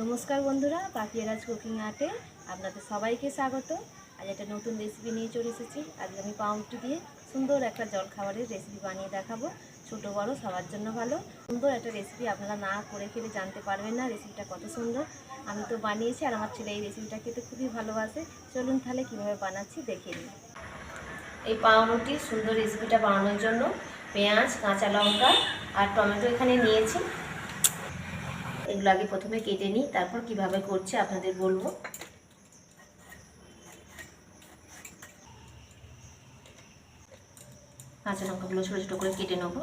নমস্কার বন্ধুরা পাখিয়ারাজ কুকিং আর্টে আপনাদের সবাইকে স্বাগত। আজ একটা নতুন রেসিপি নিয়ে চলে এসেছি। আজকে আমি পাউরুটি দিয়ে সুন্দর একটা জল খাবারের রেসিপি বানিয়ে দেখাবো। ছোট, বড়, সবার জন্য ভালো। সুন্দর একটা রেসিপি আপনারা না করে খেলে জানতে পারবেন না রেসিপিটা কত সুন্দর। আমি তো বানিয়েছি আর আমার ছেলে এই রেসিপিটা খেতে খুবই ভালোবাসে। চলুন তাহলে কীভাবে বানাচ্ছি দেখে নিন এই পাউরুটির সুন্দর রেসিপিটা বানানোর জন্য পেঁয়াজ, কাঁচা লঙ্কা আর টমেটো এখানে নিয়েছি। এগুলো আগে প্রথমে কেটে নিই, তারপর কীভাবে করছে আপনাদের বলব। কাঁচা লঙ্কাগুলো ছোটো ছোটো করে কেটে নেব।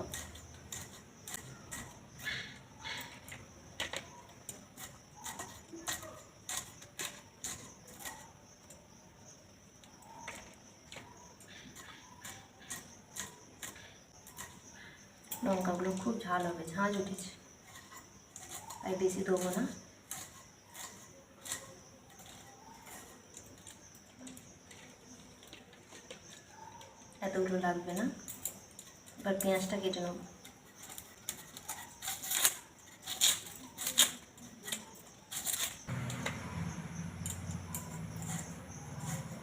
লঙ্কাগুলো খুব ঝাল হবে ঝাঁঝ উঠেছে। তাই বেশি দেবো না এতগুলো লাগবে না এবার পেঁয়াজটা কেটে নেব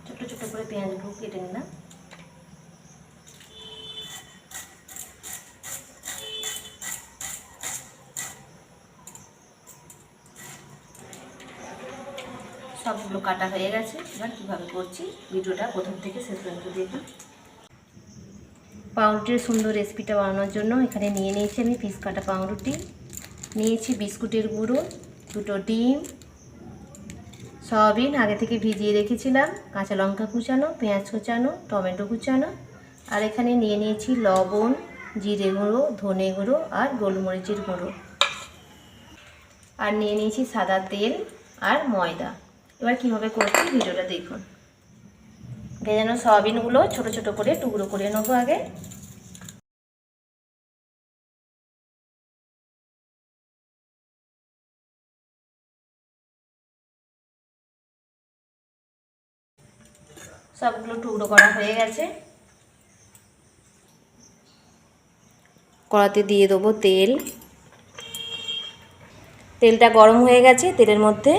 ছোট ছোট করে পেঁয়াজগুলো কেটে নিলাম সবগুলো কাটা হয়ে গেছে। এবার কীভাবে করছি, ভিডিওটা প্রথম থেকে শেষ পর্যন্ত দেখুন। পাউরুটির সুন্দর রেসিপিটা বানানোর জন্য এখানে নিয়ে নিয়েছি আমি পিস কাটা পাউরুটি। নিয়েছি বিস্কুটের গুঁড়ো, দুটো ডিম, সয়াবিন, আগে থেকে ভিজিয়ে রেখেছিলাম, কাঁচা লঙ্কা কুচানো, পেঁয়াজ কুচানো, টমেটো কুচানো। আর এখানে নিয়ে নিয়েছি লবণ, জিরে গুঁড়ো, ধনে গুঁড়ো আর গোলমরিচের গুঁড়ো। আর নিয়ে নিয়েছি সাদা তেল আর ময়দা। এবার কীভাবে করছি ভিডিওটা দেখুন। ভেজানো সয়াবিনগুলো ছোট ছোট করে টুকরো করে নেব আগে। সবগুলো টুকরো করা হয়ে গেছে। কড়াতে দিয়ে দেবো তেল। তেলটা গরম হয়ে গেছে, তেলের মধ্যে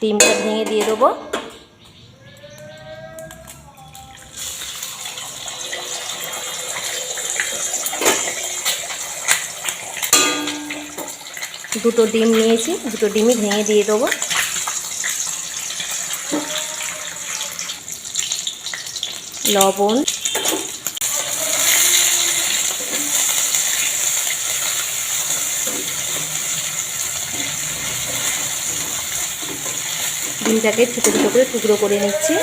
ডিমটা ভেঙে দিয়ে দেবো। দুটো ডিম নিয়েছি দুটো ডিমই ভেঙে দিয়ে দেবো। লবণ ডিমটাকে ছোটো ছোটো করে টুকরো করে নিচ্ছি।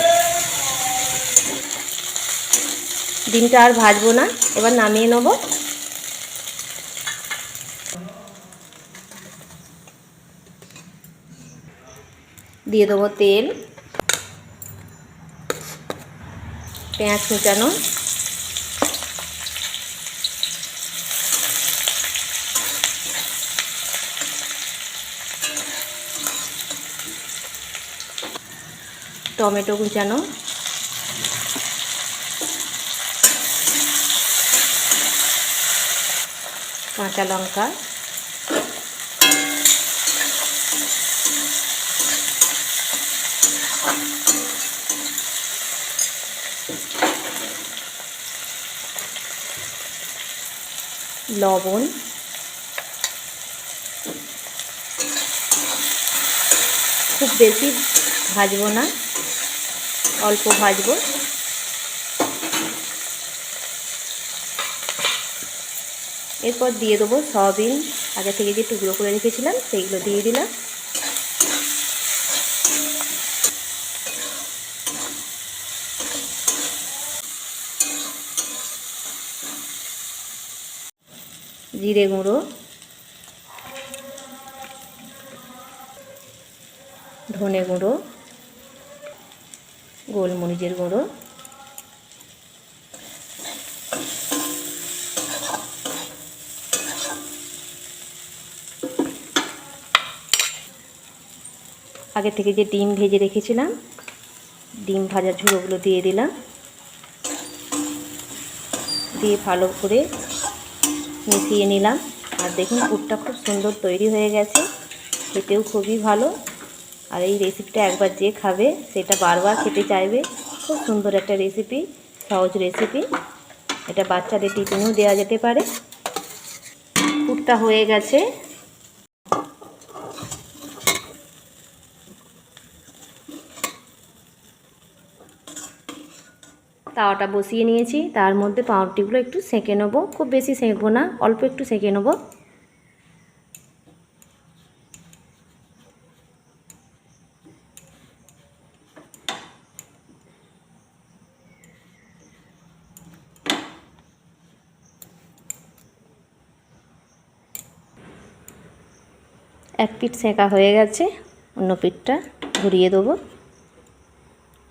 ডিমটা আর ভাজবো না, এবার নামিয়ে নেব। দিয়ে দেবো তেল, পেঁয়াজ কুচানো। টমেটো কুচানো। কাঁচা লঙ্কা। লবণ। খুব বেশি ভাজবো না। অল্প ভাজবো। এরপর দিয়ে দেবো সয়াবিন। আগে থেকে যে টুকরো করে রেখেছিলাম, সেইগুলো দিয়ে দিলাম। জিরে গুঁড়ো। ধনে গুঁড়ো। গোলমরিচের গুঁড়ো। আগে থেকে যে ডিম ভেজে রেখেছিলাম, ডিম ভাজার ঝুড়োগুলো দিয়ে দিলাম। দিয়ে ভালো করে মিশিয়ে নিলাম। আর দেখুন, পুরটা খুব সুন্দর তৈরি হয়ে গেছে। খেতেও খুবই ভালো। আর এই রেসিপিটা একবার যে খাবে, সেটা বারবার খেতে চাইবে। খুব সুন্দর একটা রেসিপি সহজ রেসিপি এটা বাচ্চাদের টিফিনেও দেওয়া যেতে পারে। পুরটা হয়ে গেছে। তাওয়াটা বসিয়ে নিয়েছি। তার মধ্যে পাউরুটিগুলো একটু সেঁকে নেব। খুব বেশি সেঁকবো না, অল্প একটু সেঁকে নেব। এক পিঠ সেঁকা হয়ে গেছে, অন্য পিঠটা ঘুরিয়ে দেবো।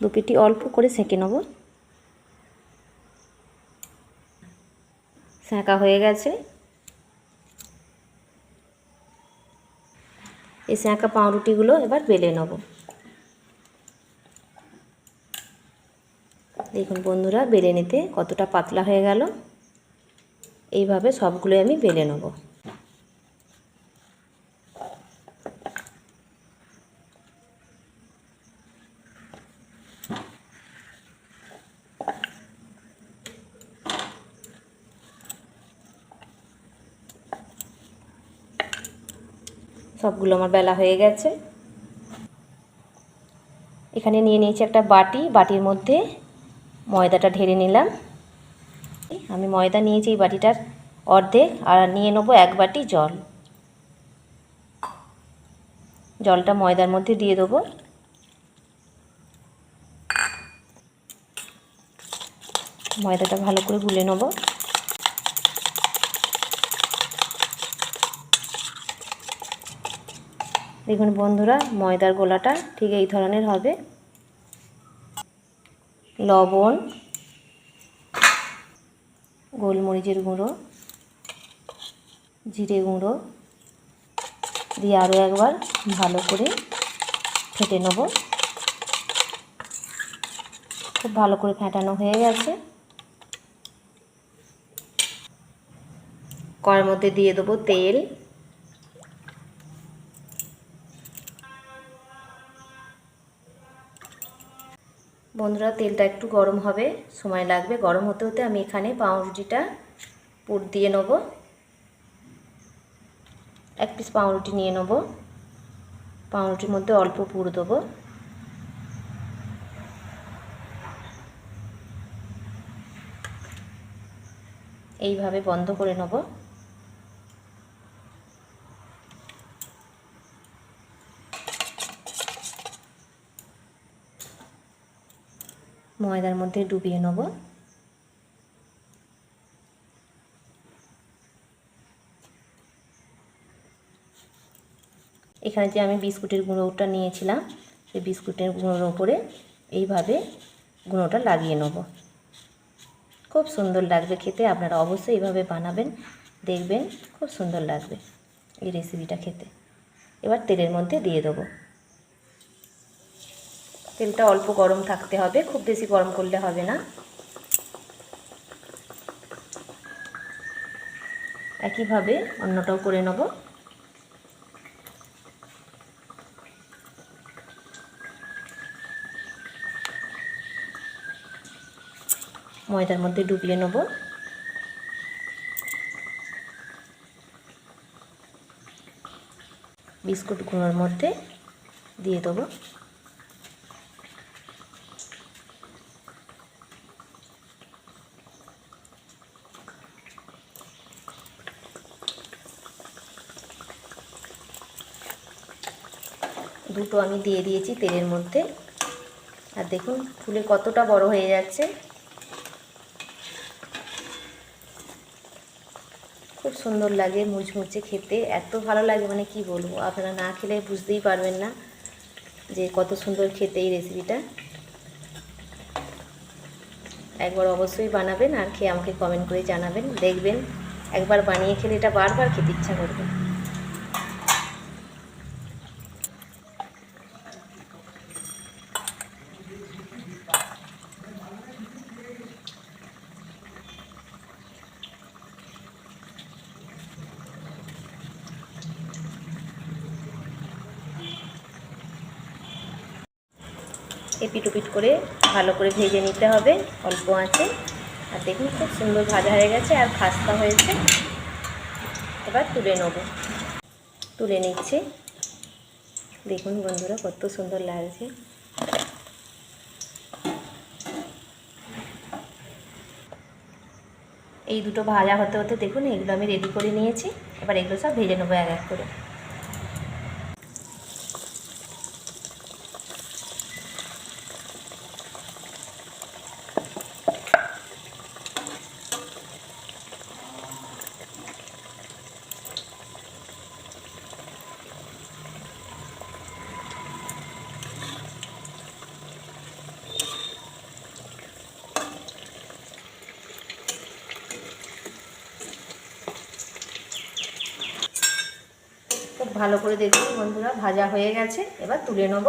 দু পিঠি অল্প করে সেঁকে নেব। সেঁকা হয়ে গেছে। এই সেঁকা পাউরুটিগুলো এবার বেলে নেব। দেখুন বন্ধুরা, বেলে নিতে কতটা পাতলা হয়ে গেল। এইভাবে সবগুলো আমি বেলে নেব। সবগুলো আমার বেলা হয়ে গেছে। এখানে নিয়ে নিয়েছি একটা বাটি, বাটির মধ্যে ময়দাটা ঢেলে নিলাম। আমি ময়দা নিয়েছি এই বাটিটার অর্ধেক আর নিয়ে নেব এক বাটি জল। জলটা ময়দার মধ্যে দিয়ে দেবো। ময়দাটা ভালো করে গুলে নেব। দেখুন বন্ধুরা, ময়দার গোলাটা ঠিক এই ধরনের হবে। লবণ, গোলমরিচের গুঁড়ো, জিরে গুঁড়ো দিয়ে আরও একবার ভালো করে ফেটে নেব। খুব ভালো করে ফেটানো হয়ে গেছে। কড়ার মধ্যে দিয়ে দেবো তেল। বন্ধুরা, তেলটা একটু গরম হবে, সময় লাগবে। গরম হতে হতে আমি এখানে পাউরুটিটা পুর দিয়ে নেব। এক পিস পাউরুটি নিয়ে নেব। পাউরুটির মধ্যে অল্প পুর দেবো। এইভাবে বন্ধ করে নেব। ময়দার মধ্যে ডুবিয়ে নেব। এখানে যে আমি বিস্কুটের গুঁড়োটা নিয়েছিলাম, সেই বিস্কুটের গুঁড়োর ওপরে এইভাবে গুঁড়োটা লাগিয়ে নেব। খুব সুন্দর লাগবে খেতে, আপনারা অবশ্যই এইভাবে বানাবেন, দেখবেন খুব সুন্দর লাগবে এই রেসিপিটা খেতে। এবার তেলের মধ্যে দিয়ে দেবো। তেলটা অল্প গরম থাকতে হবে, খুব বেশি গরম করলে হবে না। একইভাবে অন্যটাও করে নেব। ময়দার মধ্যে ডুবিয়ে নেব। বিস্কুট গুঁড়োর মধ্যে দিয়ে দেবো। দুটো আমি দিয়ে দিয়েছি তেলের মধ্যে। আর দেখুন, ফুলে কতটা বড় হয়ে যাচ্ছে। খুব সুন্দর লাগে মুচমুচে খেতে, এত ভালো লাগে মানে কি বলব? আপনারা না খেলে বুঝতেই পারবেন না যে কত সুন্দর খেতে এই রেসিপিটা একবার অবশ্যই বানাবেন আর খেয়ে আমাকে কমেন্ট করে জানাবেন। দেখবেন, একবার বানিয়ে খেলে এটা বারবার খেতে ইচ্ছা করবে। এপিট করে ভালো করে ভেজে নিতে হবে, অল্প আঁচে। আর দেখুন খুব সুন্দর ভাজা হয়ে গেছে আর খাস্তা হয়েছে। এবার তুলে নেব। তুলে নিচ্ছি। দেখুন বন্ধুরা কত সুন্দর লাগছে। এই দুটো ভাজা হতে হতে দেখুন এগুলো আমি রেডি করে নিয়েছি। এবার এগুলো সব ভেজে নেব এক এক করে। ভালো করে দেখুন বন্ধুরা, ভাজা হয়ে গেছে। এবার তুলে নেব।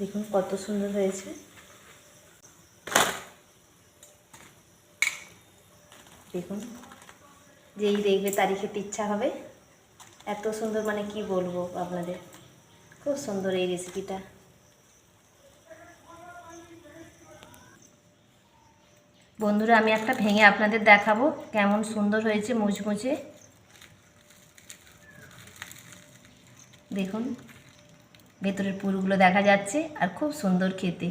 দেখুন কত সুন্দর হয়েছে। দেখুন, যেই দেখবে তারই খেতে ইচ্ছা হবে। এত সুন্দর মানে কি বলব আপনাদের? খুব সুন্দর এই রেসিপিটা বন্ধুরা, আমি একটা ভেঙে আপনাদের দেখাবো কেমন সুন্দর হয়েছে মুচমুচে। দেখুন, ভেতরের পুরগুলো দেখা যাচ্ছে আর খুব সুন্দর খেতে।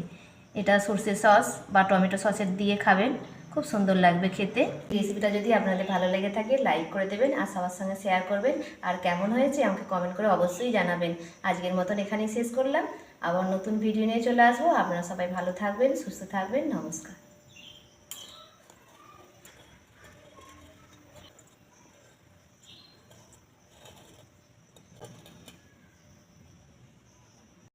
এটা সর্ষে সস বা টমেটো সসের দিয়ে খাবেন, খুব সুন্দর লাগবে খেতে। রেসিপিটা যদি আপনাদের ভালো লেগে থাকে, লাইক করে দেবেন আর সবার সঙ্গে শেয়ার করবেন। আর কেমন হয়েছে আমাকে কমেন্ট করে অবশ্যই জানাবেন। আজকের মতন এখানেই শেষ করলাম। আবার নতুন ভিডিও নিয়ে চলে আসব। আপনারা সবাই ভালো থাকবেন, সুস্থ থাকবেন। নমস্কার।